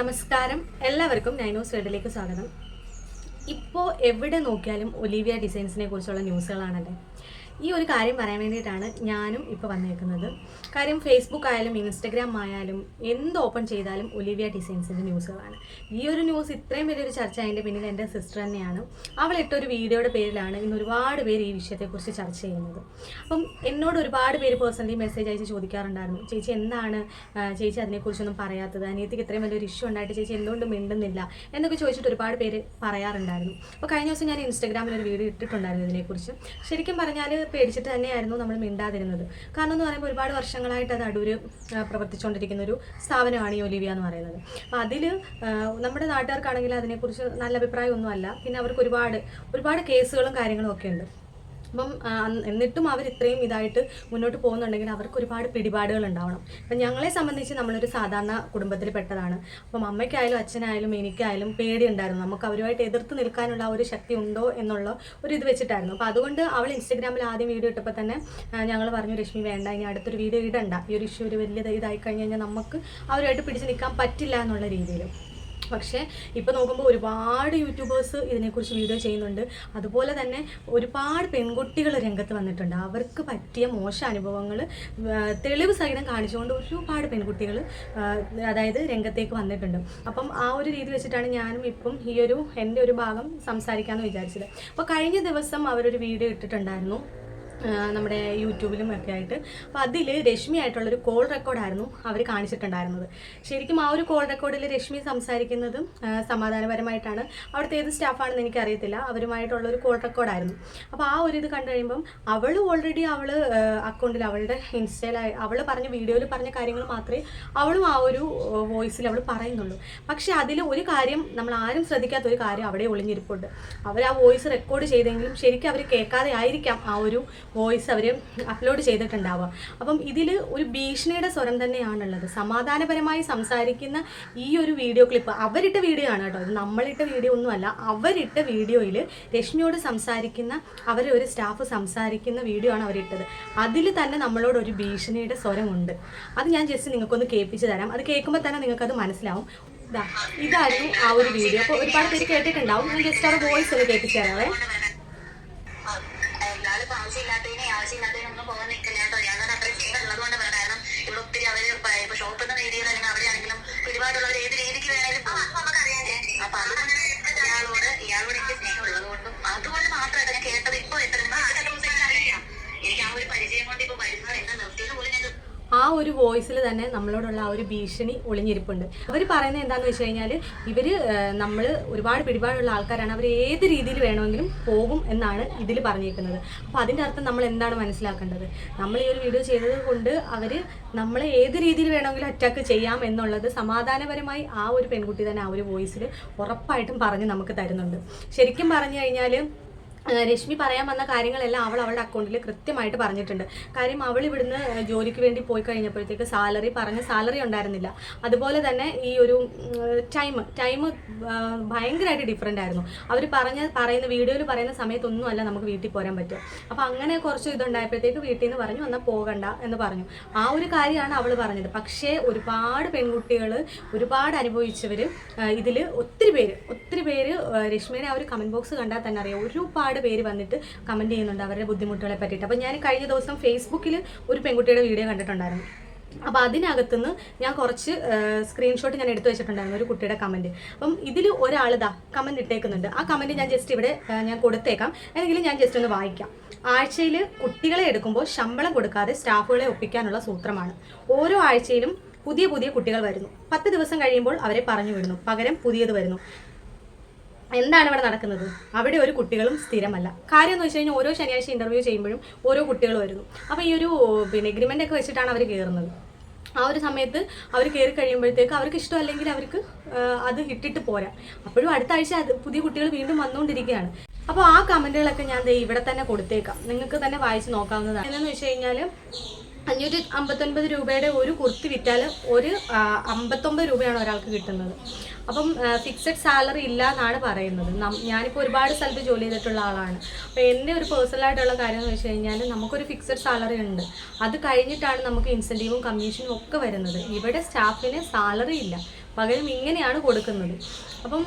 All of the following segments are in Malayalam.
നമസ്കാരം. എല്ലാവർക്കും നൈനോസ് വേൾഡിലേക്ക് സ്വാഗതം. ഇപ്പോൾ എവിടെ നോക്കിയാലും ഒലീവിയ ഡിസൈൻസിനെ കുറിച്ചുള്ള ന്യൂസുകളാണല്ലേ ഈ ഒരു കാര്യം പറയാൻ വേണ്ടിയിട്ടാണ് ഞാനും ഇപ്പോൾ വന്നേക്കുന്നത്. കാര്യം ഫേസ്ബുക്ക് ആയാലും ഇൻസ്റ്റഗ്രാം ആയാലും എന്ത് ഓപ്പൺ ചെയ്താലും ഒലിവിയ ഡിസൈൻസിന്റെ ന്യൂസുകളാണ്. ഈ ഒരു ന്യൂസ് ഇത്രയും വലിയൊരു ചർച്ച അതിന്റെ പിന്നിൽ എന്റെ സിസ്റ്റർ തന്നെയാണ്. അവൾ ഇട്ടൊരു വീഡിയോയുടെ പേരിലാണ് ഇന്ന് ഒരുപാട് പേര് ഈ വിഷയത്തെക്കുറിച്ച് ചർച്ച ചെയ്യുന്നത്. അപ്പം എന്നോട് ഒരുപാട് പേര് പേഴ്സണലി മെസ്സേജ് അയച്ച് ചോദിക്കാറുണ്ടായിരുന്നു. ചേച്ചി എന്താണ്? ചേച്ചി അതിനെക്കുറിച്ചൊന്നും പറയാത്തത്? അനിയത്തിക്ക് ഇത്രയും വലിയൊരു ഇഷ്യൂ ഉണ്ടായിട്ട് ചേച്ചി എന്തുകൊണ്ട് മിണ്ടുന്നില്ല? എന്നൊക്കെ ചോദിച്ചിട്ട് ഒരുപാട് പേര് പറയാറുണ്ടായിരുന്നു. അപ്പോൾ കഴിഞ്ഞ ദിവസം ഞാൻ ഇൻസ്റ്റാഗ്രാമിൽ ഒരു വീഡിയോ ഇട്ടിട്ടുണ്ടായിരുന്നു ഇതിനെക്കുറിച്ച്. ശരിക്കും പറഞ്ഞാൽ പേടിച്ചിട്ട് തന്നെയായിരുന്നു നമ്മൾ മിണ്ടാതിരുന്നത്. കാരണം എന്ന് പറയുമ്പോൾ ഒരുപാട് വർഷങ്ങളായിട്ട് അത് അടൂര് പ്രവർത്തിച്ചുകൊണ്ടിരിക്കുന്ന ഒരു സ്ഥാപനമാണ് ഈ ഒലിവിയ എന്ന് പറയുന്നത്. അപ്പം അതിൽ നമ്മുടെ നാട്ടുകാർക്കാണെങ്കിൽ അതിനെക്കുറിച്ച് നല്ല അഭിപ്രായമൊന്നുമല്ല. പിന്നെ അവർക്ക് ഒരുപാട് ഒരുപാട് കേസുകളും കാര്യങ്ങളും ഒക്കെ ഉണ്ട്. അപ്പം എന്നിട്ടും അവർ ഇത്രയും ഇതായിട്ട് മുന്നോട്ട് പോകുന്നുണ്ടെങ്കിൽ അവർക്ക് ഒരുപാട് പിടിപാടുകൾ ഉണ്ടാവണം. അപ്പം ഞങ്ങളെ സംബന്ധിച്ച് നമ്മളൊരു സാധാരണ കുടുംബത്തിൽ പെട്ടതാണ്. അപ്പം അമ്മയ്ക്കായാലും അച്ഛനായാലും എനിക്കായാലും പേടിയുണ്ടായിരുന്നു. നമുക്ക് അവരുമായിട്ട് എതിർത്ത് നിൽക്കാനുള്ള ഒരു ശക്തി ഉണ്ടോ എന്നുള്ള ഒരു ഇത് വെച്ചിട്ടായിരുന്നു. അപ്പോൾ അതുകൊണ്ട് അവൾ ഇൻസ്റ്റഗ്രാമിൽ ആദ്യം വീഡിയോ ഇട്ടപ്പോൾ തന്നെ ഞങ്ങൾ പറഞ്ഞു രശ്മി വേണ്ട ഇനി അടുത്തൊരു വീഡിയോ ഇടണ്ട. ഈ ഒരു ഇഷ്യൂ ഒരു വലിയ ഇതായി കഴിഞ്ഞ് കഴിഞ്ഞാൽ നമുക്ക് അവരുമായിട്ട് പിടിച്ച് നിൽക്കാൻ പറ്റില്ല എന്നുള്ള രീതിയിൽ പക്ഷേ ഇപ്പോൾ നോക്കുമ്പോൾ ഒരുപാട് യൂട്യൂബേഴ്സ് ഇതിനെക്കുറിച്ച് വീഡിയോ ചെയ്യുന്നുണ്ട്. അതുപോലെ തന്നെ ഒരുപാട് പെൺകുട്ടികൾ രംഗത്ത് വന്നിട്ടുണ്ട്. അവർക്ക് പറ്റിയ മോശം അനുഭവങ്ങൾ തെളിവ് സഹിതം കാണിച്ചുകൊണ്ട് ഒരുപാട് പെൺകുട്ടികൾ അതായത് രംഗത്തേക്ക് വന്നിട്ടുണ്ട്. അപ്പം ആ ഒരു രീതി വെച്ചിട്ടാണ് ഞാനും ഇപ്പം ഈ ഒരു എന്റെ ഒരു ഭാഗം സംസാരിക്കാമെന്ന് വിചാരിച്ചത്. അപ്പോൾ കഴിഞ്ഞ ദിവസം അവരൊരു വീഡിയോ ഇട്ടിട്ടുണ്ടായിരുന്നു. നമ്മുടെ യൂട്യൂബിലും ഒക്കെ ആയിട്ട്. അപ്പോൾ അതിൽ രശ്മി ആയിട്ടുള്ളൊരു കോൾ റെക്കോർഡായിരുന്നു അവർ കാണിച്ചിട്ടുണ്ടായിരുന്നത്. ശരിക്കും ആ ഒരു കോൾ റെക്കോർഡിൽ രശ്മി സംസാരിക്കുന്നതും സമാധാനപരമായിട്ടാണ്. അവിടുത്തെ ഏത് സ്റ്റാഫാണെന്ന് എനിക്കറിയത്തില്ല. അവരുമായിട്ടുള്ള ഒരു കോൾ റെക്കോർഡായിരുന്നു അപ്പോൾ ആ ഒരു ഇത് കണ്ടു കഴിയുമ്പം അവൾ ഓൾറെഡി അവൾ അക്കൗണ്ടിൽ അവളുടെ ഇൻസ്റ്റയിലായി അവൾ പറഞ്ഞ വീഡിയോയിൽ പറഞ്ഞ കാര്യങ്ങൾ മാത്രമേ അവളും ആ ഒരു വോയിസിൽ അവൾ പറയുന്നുള്ളൂ. പക്ഷേ അതിൽ ഒരു കാര്യം നമ്മൾ ആരും ശ്രദ്ധിക്കാത്ത ഒരു കാര്യം അവിടെ ഒളിഞ്ഞിരിപ്പുണ്ട്. അവർ ആ വോയിസ് റെക്കോർഡ് ചെയ്തെങ്കിലും ശരിക്കും അവർ കേൾക്കാതെ ആയിരിക്കാം ആ ഒരു വോയിസ് അവർ അപ്ലോഡ് ചെയ്തിട്ടുണ്ടാവുക. അപ്പം ഇതിൽ ഒരു ഭീഷണിയുടെ സ്വരം തന്നെയാണുള്ളത്. സമാധാനപരമായി സംസാരിക്കുന്ന ഈ ഒരു വീഡിയോ ക്ലിപ്പ് അവരിട്ട വീഡിയോ ആണ് കേട്ടോ. ഇത് നമ്മളിട്ട വീഡിയോ ഒന്നുമല്ല. അവരിട്ട വീഡിയോയിൽ രശ്മിയോട് സംസാരിക്കുന്ന അവരെ ഒരു സ്റ്റാഫ് സംസാരിക്കുന്ന വീഡിയോ ആണ് അവരിട്ടത്. അതിൽ തന്നെ നമ്മളോട് ഒരു ഭീഷണിയുടെ സ്വരമുണ്ട് അത് ഞാൻ ജസ്റ്റ് നിങ്ങൾക്കൊന്ന് കേൾപ്പിച്ച് തരാം. അത് കേൾക്കുമ്പോൾ തന്നെ നിങ്ങൾക്കത് മനസ്സിലാവും. ഇതാ ഇതായിരുന്നു ആ ഒരു വീഡിയോ. അപ്പോൾ ഒരുപാട് പേര് കേട്ടിട്ടുണ്ടാവും. ഞാൻ ജസ്റ്റ് ആ വോയിസ് ഒന്ന് കേൾപ്പിച്ചു തരാവേ. ആവശ്യമില്ലാത്തതിനെ ആവശ്യമില്ലാത്തതിനൊന്നും പോകാൻ നിൽക്കില്ല കേട്ടോ. ഇയാളുടെ അത്ര ചെയ്യുന്നുള്ളത് കൊണ്ട് കാരണം ഇവിടെ ഒത്തിരി അവർ ഇപ്പൊ ഷോപ്പ് എന്ന രീതിയിൽ അല്ലെങ്കിൽ അവിടെയാണെങ്കിലും ഒരുപാടുള്ളവർ ഒരു വോയിസിൽ തന്നെ നമ്മളോടുള്ള ആ ഒരു ഭീഷണി ഒളിഞ്ഞിരിപ്പുണ്ട്. അവർ പറയുന്നത് എന്താണെന്ന് വെച്ച് കഴിഞ്ഞാൽ ഇവർ നമ്മൾ ഒരുപാട് പിടിപാടുള്ള ആൾക്കാരാണ്. അവർ ഏത് രീതിയിൽ വേണമെങ്കിലും പോകും എന്നാണ് ഇതിൽ പറഞ്ഞിരിക്കുന്നത്. അപ്പോൾ അതിന്റെ അർത്ഥം നമ്മൾ എന്താണ് മനസ്സിലാക്കേണ്ടത്? നമ്മൾ ഈ ഒരു വീഡിയോ ചെയ്തത് കൊണ്ട് അവർ നമ്മളെ ഏത് രീതിയിൽ വേണമെങ്കിലും അറ്റാക്ക് ചെയ്യാം എന്നുള്ളത് സമാധാനപരമായി ആ ഒരു പെൺകുട്ടി തന്നെ ആ ഒരു വോയിസിൽ ഉറപ്പായിട്ടും പറഞ്ഞ് നമുക്ക് തരുന്നുണ്ട്. ശരിക്കും പറഞ്ഞു കഴിഞ്ഞാൽ രശ്മി പറയാൻ വന്ന കാര്യങ്ങളെല്ലാം അവൾ അവളുടെ അക്കൗണ്ടിൽ കൃത്യമായിട്ട് പറഞ്ഞിട്ടുണ്ട്. കാര്യം അവൾ ഇവിടുന്ന് ജോലിക്ക് വേണ്ടി പോയി കഴിഞ്ഞപ്പോഴത്തേക്ക് സാലറി പറഞ്ഞ സാലറി ഉണ്ടായിരുന്നില്ല. അതുപോലെ തന്നെ ഈ ഒരു ടൈം ടൈം ഭയങ്കരമായിട്ട് ഡിഫറെന്റ് ആയിരുന്നു. അവർ പറഞ്ഞ പറയുന്ന വീഡിയോയിൽ പറയുന്ന സമയത്തൊന്നും അല്ല നമുക്ക് വീട്ടിൽ പോരാൻ പറ്റുക. അപ്പോൾ അങ്ങനെ കുറച്ച് ഇതുണ്ടായപ്പോഴത്തേക്ക് വീട്ടിൽ നിന്ന് പറഞ്ഞു എന്നാൽ പോകണ്ട എന്ന് പറഞ്ഞു. ആ ഒരു കാര്യമാണ് അവൾ പറഞ്ഞത്. പക്ഷേ ഒരുപാട് പെൺകുട്ടികൾ ഒരുപാട് അനുഭവിച്ചവർ ഇതിൽ ഒത്തിരി പേര് ഒത്തിരി പേര് രശ്മിയുടെ ആ ഒരു കമന്റ് ബോക്സ് കണ്ടാൽ തന്നെ അറിയാം. ഒരുപാട് പേര് വന്നിട്ട് കമന്റ് ചെയ്യുന്നുണ്ട് അവരുടെ ബുദ്ധിമുട്ടുകളെ പറ്റിയിട്ട്. അപ്പോൾ ഞാൻ കഴിഞ്ഞ ദിവസം ഫേസ്ബുക്കിൽ ഒരു പെൺകുട്ടിയുടെ വീഡിയോ കണ്ടിട്ടുണ്ടായിരുന്നു. അപ്പോൾ അതിനകത്തുനിന്ന് ഞാൻ കുറച്ച് സ്ക്രീൻഷോട്ട് ഞാൻ എടുത്തു വെച്ചിട്ടുണ്ടായിരുന്നു ഒരു കുട്ടിയുടെ കമന്റ് അപ്പം ഇതിൽ ഒരാൾ ഇതാ കമന്റ് ഇട്ടേക്കുന്നുണ്ട്. ആ കമന്റ് ഞാൻ ജസ്റ്റ് ഇവിടെ ഞാൻ കൊടുത്തേക്കാം. അല്ലെങ്കിൽ ഞാൻ ജസ്റ്റ് ഒന്ന് വായിക്കാം. ആഴ്ചയിൽ കുട്ടികളെ എടുക്കുമ്പോൾ ശമ്പളം കൊടുക്കാതെ സ്റ്റാഫുകളെ ഒപ്പിക്കാനുള്ള സൂത്രമാണ്. ഓരോ ആഴ്ചയിലും പുതിയ പുതിയ കുട്ടികൾ വരുന്നു. പത്ത് ദിവസം കഴിയുമ്പോൾ അവരെ പറഞ്ഞു വിടുന്നു. പകരം പുതിയത് വരുന്നു. എന്താണ് ഇവിടെ നടക്കുന്നത്? അവിടെ ഒരു കുട്ടികളും സ്ഥിരമല്ല. കാര്യം എന്ന് വെച്ച് കഴിഞ്ഞാൽ ഓരോ ശനിയാഴ്ച ഇന്റർവ്യൂ ചെയ്യുമ്പോഴും ഓരോ കുട്ടികൾ വരുന്നു. അപ്പോൾ ഈ ഒരു പിന്നെ എഗ്രിമെന്റ് ഒക്കെ വെച്ചിട്ടാണ് അവർ കയറുന്നത് ആ ഒരു സമയത്ത് അവർ കയറി കഴിയുമ്പോഴത്തേക്ക് അവർക്ക് ഇഷ്ടമല്ലെങ്കിൽ അവർക്ക് അത് ഇട്ടിട്ട് പോരാ. അപ്പോഴും അടുത്ത ആഴ്ച അത് പുതിയ കുട്ടികൾ വീണ്ടും വന്നുകൊണ്ടിരിക്കുകയാണ്. അപ്പോൾ ആ കമന്റുകളൊക്കെ ഞാൻ ഇവിടെ തന്നെ കൊടുത്തേക്കാം. നിങ്ങൾക്ക് തന്നെ വായിച്ച് നോക്കാവുന്നതാണ്. എന്താണെന്ന് വെച്ച് കഴിഞ്ഞാൽ അഞ്ഞൂറ്റി അമ്പത്തൊൻപത് രൂപയുടെ ഒരു കുർത്തി വിറ്റാൽ ഒരു അമ്പത്തൊമ്പത് രൂപയാണ് ഒരാൾക്ക് കിട്ടുന്നത്. അപ്പം ഫിക്സഡ് സാലറി ഇല്ല എന്നാണ് പറയുന്നത്. ഞാനിപ്പോൾ ഒരുപാട് സ്ഥലത്ത് ജോലി ചെയ്തിട്ടുള്ള ആളാണ്. അപ്പോൾ എന്റെ ഒരു പേഴ്സണലായിട്ടുള്ള കാര്യം എന്ന് വെച്ച് കഴിഞ്ഞാൽ നമുക്കൊരു ഫിക്സഡ് സാലറി ഉണ്ട്. അത് കഴിഞ്ഞിട്ടാണ് നമുക്ക് ഇൻസെന്റീവും കമ്മീഷനും ഒക്കെ വരുന്നത്. ഇവിടെ സ്റ്റാഫിന് സാലറി ഇല്ല. പകരം ഇങ്ങനെയാണ് കൊടുക്കുന്നത്. അപ്പം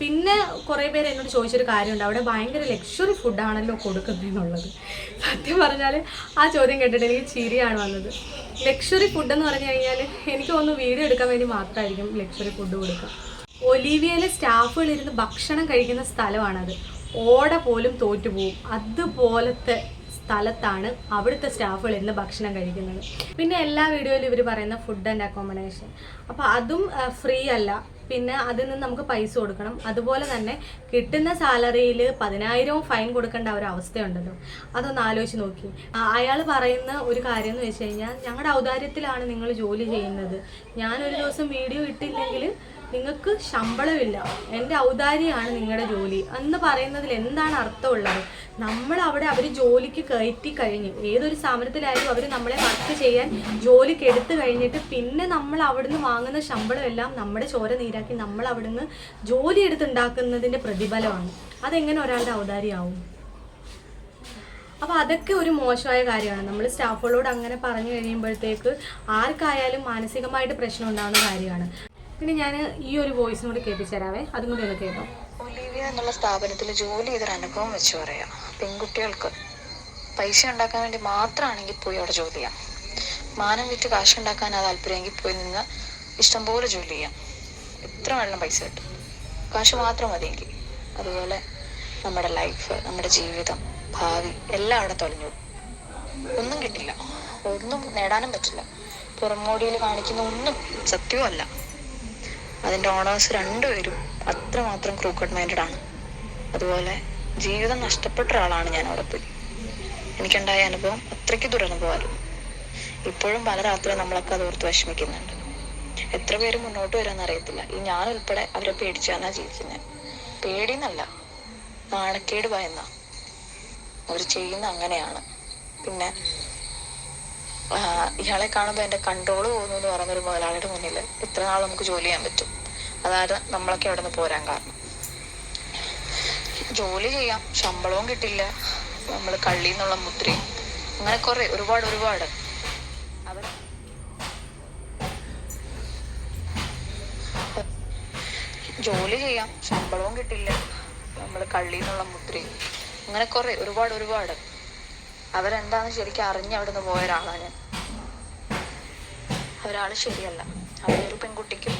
പിന്നെ കുറേ പേര് എന്നോട് ചോദിച്ചൊരു കാര്യമുണ്ട്. അവിടെ ഭയങ്കര ലക്ഷറി ഫുഡാണല്ലോ കൊടുക്കുന്നതെന്നുള്ളത്. സത്യം പറഞ്ഞാൽ ആ ചോദ്യം കേട്ടിട്ട് എനിക്ക് ചിരിയാണ് വന്നത്. ലക്ഷറി ഫുഡ് എന്ന് പറഞ്ഞു കഴിഞ്ഞാൽ എനിക്ക് ഒന്ന് വീഡിയോ എടുക്കാൻ വേണ്ടി മാത്രമായിരിക്കും ലക്ഷറി ഫുഡ് കൊടുക്കുക. ഒലീവിയയിലെ സ്റ്റാഫുകൾ ഇരുന്ന് ഭക്ഷണം കഴിക്കുന്ന സ്ഥലമാണത്. ഓട പോലും തോറ്റുപോകും അതുപോലത്തെ സ്ഥലത്താണ് അവിടുത്തെ സ്റ്റാഫുകൾ ഇന്ന് ഭക്ഷണം കഴിക്കുന്നത്. പിന്നെ എല്ലാ വീഡിയോയിലും ഇവർ പറയുന്ന ഫുഡ് ആൻഡ് അക്കോമഡേഷൻ അപ്പോൾ അതും ഫ്രീ അല്ല. പിന്നെ അതിൽ നിന്ന് നമുക്ക് പൈസ കൊടുക്കണം. അതുപോലെ തന്നെ കിട്ടുന്ന സാലറിയിൽ പതിനായിരവും ഫൈൻ കൊടുക്കേണ്ട ഒരു അവസ്ഥയുണ്ടല്ലോ. അതൊന്ന് ആലോചിച്ച് നോക്കി. അയാൾ പറയുന്ന ഒരു കാര്യം എന്ന് വെച്ച് കഴിഞ്ഞാൽ ഞങ്ങളുടെ ഔദാര്യത്തിലാണ് നിങ്ങൾ ജോലി ചെയ്യുന്നത്. ഞാനൊരു ദിവസം വീഡിയോ ഇട്ടില്ലെങ്കിൽ നിങ്ങൾക്ക് ശമ്പളമില്ല. എന്റെ ഔദാര്യമാണ് നിങ്ങളുടെ ജോലി. എന്ന് പറയുന്നതിൽ എന്താണ് അർത്ഥമുള്ളത്? നമ്മൾ അവിടെ അവർ ജോലിക്ക് കയറ്റി കഴിഞ്ഞു. ഏതൊരു സ്ഥാപനത്തിലായാലും അവർ നമ്മളെ വർക്ക് ചെയ്യാൻ ജോലിക്ക് എടുത്തു കഴിഞ്ഞിട്ട് പിന്നെ നമ്മൾ അവിടുന്ന് വാങ്ങുന്ന ശമ്പളം എല്ലാം നമ്മുടെ ചോര നീരാക്കി നമ്മൾ അവിടുന്ന് ജോലി എടുത്തുണ്ടാക്കുന്നതിന്റെ പ്രതിഫലമാണ്. അതെങ്ങനെ ഒരാളുടെ ഔദാര്യമാവും? അപ്പോൾ അതൊക്കെ ഒരു മോശമായ കാര്യമാണ്. നമ്മൾ സ്റ്റാഫുകളോട് അങ്ങനെ പറഞ്ഞു കഴിയുമ്പോഴത്തേക്ക് ആർക്കായാലും മാനസികമായിട്ട് പ്രശ്നം ഉണ്ടാകുന്ന കാര്യമാണ്. പിന്നെ ഞാൻ ഈ ഒരു വോയിസും കൂടി കേൾപ്പിച്ചു തരാവേ. അതും കൂടി ഒന്ന് കേട്ടോ. ഒലീവിയ എന്നുള്ള സ്ഥാപനത്തിൽ ജോലി ചെയ്തൊരു അനുഭവം വെച്ച് പറയാം. പെൺകുട്ടികൾക്ക് പൈസ ഉണ്ടാക്കാൻ വേണ്ടി മാത്രമാണെങ്കിൽ പോയി അവിടെ ജോലി ചെയ്യാം. മാനം വിറ്റ് കാശ് ആ താല്പര്യമെങ്കിൽ പോയി നിന്ന് ഇഷ്ടംപോലെ ജോലി ചെയ്യാം. എത്ര വേണം പൈസ കിട്ടും. കാശ് മാത്രം മതിയെങ്കിൽ. അതുപോലെ നമ്മുടെ ലൈഫ് നമ്മുടെ ജീവിതം ഭാവി എല്ലാം അവിടെ തൊലഞ്ഞു ഒന്നും കിട്ടില്ല. ഒന്നും നേടാനും പറ്റില്ല. പുറമോടിയിൽ കാണിക്കുന്ന ഒന്നും സത്യവും അല്ല അതിന്റെ ഓണേഴ്സ് രണ്ടുപേരും അത്രമാത്രം ക്രൂക്കഡ് മൈൻഡഡ് ആണ് അതുപോലെ ജീവിതം നഷ്ടപ്പെട്ട ഒരാളാണ് ഞാൻ അവിടെ പോയി. എനിക്കുണ്ടായ അനുഭവം അത്രയ്ക്ക് ദുരനുഭവമായിരുന്നു. ഇപ്പോഴും പല രാത്രി നമ്മളൊക്കെ അത് ഓർത്ത് വിഷമിക്കുന്നുണ്ട്. എത്ര പേര് മുന്നോട്ട് വരുമെന്ന് അറിയത്തില്ല. ഈ ഞാൻ ഉൾപ്പെടെ അവരെ പേടിച്ചാണ് ജീവിക്കുന്നത്. പേടിന്നല്ല നാണക്കേട് ഭയന്ന. അവർ ചെയ്യുന്ന അങ്ങനെയാണ്. പിന്നെ ഇയാളെ കാണുമ്പോൾ എന്റെ കൺട്രോൾ പോകുന്നു എന്ന് പറയുന്ന ഒരു മുതലാളിയുടെ മുന്നിൽ ഇത്ര നാൾ നമുക്ക് ജോലി ചെയ്യാൻ പറ്റും. അതായത് നമ്മളൊക്കെ അവിടെ നിന്ന് പോരാൻ കാരണം. ജോലി ചെയ്യാം ശമ്പളവും കിട്ടില്ല. നമ്മൾ കള്ളി എന്നുള്ള മുദ്രയും അങ്ങനെ കുറെ ഒരുപാട് ഒരുപാട്. അവർ ജോലി ചെയ്യാം ശമ്പളവും കിട്ടില്ല. നമ്മൾ കള്ളി എന്നുള്ള മുദ്രയും അങ്ങനെ കുറെ ഒരുപാട് ഒരുപാട്. അവരെന്താന്ന് ശരിക്കും അറിഞ്ഞ് അവിടുന്ന് പോയ ഒരാളാണ് ഞാൻ. ഒരാൾ ശരിയല്ല. അവിടെ ഒരു പെൺകുട്ടിക്കും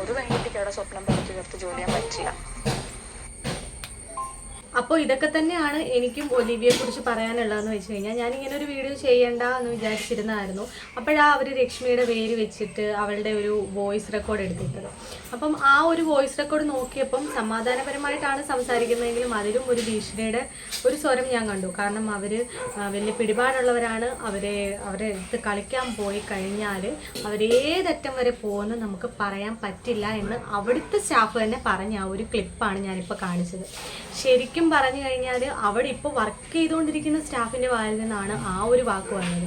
ഒരു പെൺകുട്ടിക്ക് അവിടെ സ്വപ്നം പറഞ്ഞു ചേർത്ത് ജോലി ചെയ്യാൻ പറ്റില്ല. അപ്പോൾ ഇതൊക്കെ തന്നെയാണ് എനിക്കും ഒലിവിയെ കുറിച്ച് പറയാനുള്ളതെന്ന് വെച്ച് കഴിഞ്ഞാൽ ഇങ്ങനെ ഒരു വീഡിയോ ചെയ്യണ്ട എന്ന് വിചാരിച്ചിരുന്നായിരുന്നു അപ്പോഴാ അവർ ലക്ഷ്മിയുടെ പേര് വെച്ചിട്ട് അവളുടെ ഒരു വോയിസ് റെക്കോർഡ് എടുത്തിട്ടത്. അപ്പം ആ ഒരു വോയിസ് റെക്കോർഡ് നോക്കിയപ്പം സമാധാനപരമായിട്ടാണ് സംസാരിക്കുന്നതെങ്കിലും അതിലും ഒരു ഭീഷണിയുടെ ഒരു സ്വരം ഞാൻ കണ്ടു. കാരണം അവർ വലിയ പിടിപാടുള്ളവരാണ്. അവരെ അവരെ എടുത്ത് കളിക്കാൻ പോയി കഴിഞ്ഞാൽ അവരേതറ്റം വരെ പോകുമെന്ന് നമുക്ക് പറയാൻ പറ്റില്ല എന്ന് അവിടുത്തെ സ്റ്റാഫ് തന്നെ പറഞ്ഞ ആ ഒരു ക്ലിപ്പാണ് ഞാനിപ്പോൾ കാണിച്ചത്. ശരിക്കും പറഞ്ഞു കഴിഞ്ഞാൽ അവിടെ ഇപ്പോൾ വർക്ക് ചെയ്തുകൊണ്ടിരിക്കുന്ന സ്റ്റാഫിന്റെ വായിൽ നിന്നാണ് ആ ഒരു വാക്ക് വന്നത്.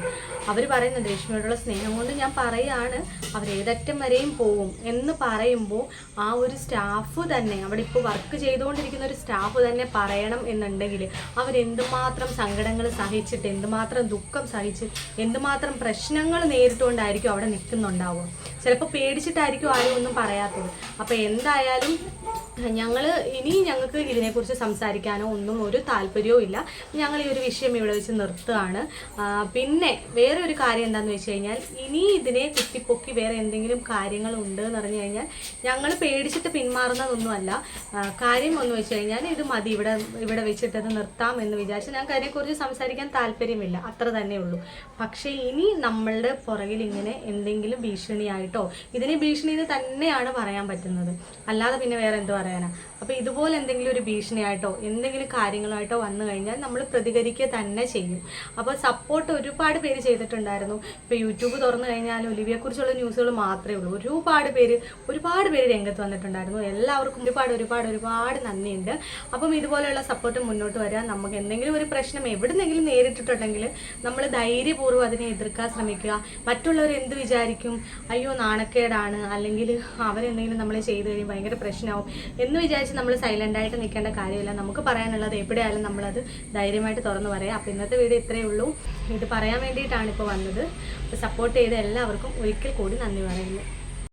അവർ പറയുന്നുണ്ട് രശ്മിയോടുള്ള സ്നേഹം കൊണ്ട് ഞാൻ പറയുകയാണ് അവരേതറ്റം വരെയും പോവും എന്ന് പറയുമ്പോൾ ആ ഒരു സ്റ്റാഫ് തന്നെ അവിടെ ഇപ്പോൾ വർക്ക് ചെയ്തുകൊണ്ടിരിക്കുന്ന ഒരു സ്റ്റാഫ് തന്നെ പറയണം എന്നുണ്ടെങ്കിൽ അവരെന്തുമാത്രം സങ്കടങ്ങൾ സഹിച്ചിട്ട് എന്തുമാത്രം ദുഃഖം സഹിച്ച് എന്തുമാത്രം പ്രശ്നങ്ങൾ നേരിട്ടുകൊണ്ടായിരിക്കും അവിടെ നിൽക്കുന്നുണ്ടാവുക. ചിലപ്പോൾ പേടിച്ചിട്ടായിരിക്കും ആരും ഒന്നും പറയാത്തത്. അപ്പോൾ എന്തായാലും ഞങ്ങൾ ഇനി ഞങ്ങൾക്ക് ഇതിനെക്കുറിച്ച് സംസാരിക്കാനോ ഒന്നും ഒരു താല്പര്യവും ഇല്ല. ഞങ്ങൾ ഈ ഒരു വിഷയം ഇവിടെ വെച്ച് നിർത്തുകയാണ്. പിന്നെ വേറെ ഒരു കാര്യം എന്താണെന്ന് വെച്ച് കഴിഞ്ഞാൽ ഇനി ഇതിനെ കുത്തിപ്പൊക്കി വേറെ എന്തെങ്കിലും കാര്യങ്ങൾ ഉണ്ട് എന്ന് പറഞ്ഞു കഴിഞ്ഞാൽ ഞങ്ങൾ പേടിച്ചിട്ട് പിന്മാറുന്നതൊന്നുമല്ല. കാര്യം ഒന്ന് വെച്ച് കഴിഞ്ഞാൽ ഇത് മതി ഇവിടെ ഇവിടെ വെച്ചിട്ടത് നിർത്താം എന്ന് വിചാരിച്ച് ഞങ്ങൾക്ക് അതിനെക്കുറിച്ച് സംസാരിക്കാൻ താല്പര്യമില്ല. അത്ര തന്നെ ഉള്ളൂ. പക്ഷേ ഇനി നമ്മളുടെ പുറകിൽ ഇങ്ങനെ എന്തെങ്കിലും ഭീഷണിയായിട്ടോ ഇതിനെ ഭീഷണി എന്ന് തന്നെയാണ് പറയാൻ പറ്റുന്നത്. അല്ലാതെ പിന്നെ വേറെ എന്ത് പറയാനാ? അപ്പോൾ ഇതുപോലെ എന്തെങ്കിലും ഒരു ഭീഷണിയായിട്ടോ എന്തെങ്കിലും കാര്യങ്ങളായിട്ടോ വന്നു കഴിഞ്ഞാൽ നമ്മൾ പ്രതികരിക്കുക തന്നെ ചെയ്യും. അപ്പോൾ സപ്പോർട്ട് ഒരുപാട് പേര് ചെയ്തിട്ടുണ്ടായിരുന്നു. ഇപ്പോൾ യൂട്യൂബ് തുറന്നു കഴിഞ്ഞാൽ ഒലിവിയെക്കുറിച്ചുള്ള ന്യൂസുകൾ മാത്രമേ ഉള്ളൂ. ഒരുപാട് പേര് ഒരുപാട് പേര് രംഗത്ത് വന്നിട്ടുണ്ടായിരുന്നു. എല്ലാവർക്കും ഒരുപാട് ഒരുപാട് ഒരുപാട് നന്ദിയുണ്ട്. അപ്പം ഇതുപോലെയുള്ള സപ്പോർട്ട് മുന്നോട്ട് വരാൻ നമുക്ക് എന്തെങ്കിലും ഒരു പ്രശ്നം എവിടുന്നെങ്കിലും നേരിട്ടിട്ടുണ്ടെങ്കിൽ നമ്മൾ ധൈര്യപൂർവം അതിനെ എതിർക്കാൻ ശ്രമിക്കുക. മറ്റുള്ളവർ എന്ത് വിചാരിക്കും? അയ്യോ നാണക്കേടാണ്. അല്ലെങ്കിൽ അവരെന്തെങ്കിലും നമ്മളെ ചെയ്തു കഴിഞ്ഞാൽ ഭയങ്കര പ്രശ്നമാവും എന്ന് വിചാരിച്ച് നമ്മൾ സൈലന്റ് ആയിട്ട് നിൽക്കേണ്ട കാര്യമില്ല. നമുക്ക് പറയാനുള്ളത് എവിടെയായാലും നമ്മളത് ധൈര്യമായിട്ട് തുറന്നു പറയാം. അപ്പോൾ ഇന്നത്തെ വീഡിയോ ഇത്രയേ ഉള്ളൂ. ഇത് പറയാൻ വേണ്ടിയിട്ടാണ് ഇപ്പോൾ വന്നത്. സപ്പോർട്ട് ചെയ്ത എല്ലാവർക്കും ഒരിക്കൽ കൂടി നന്ദി പറയുന്നു.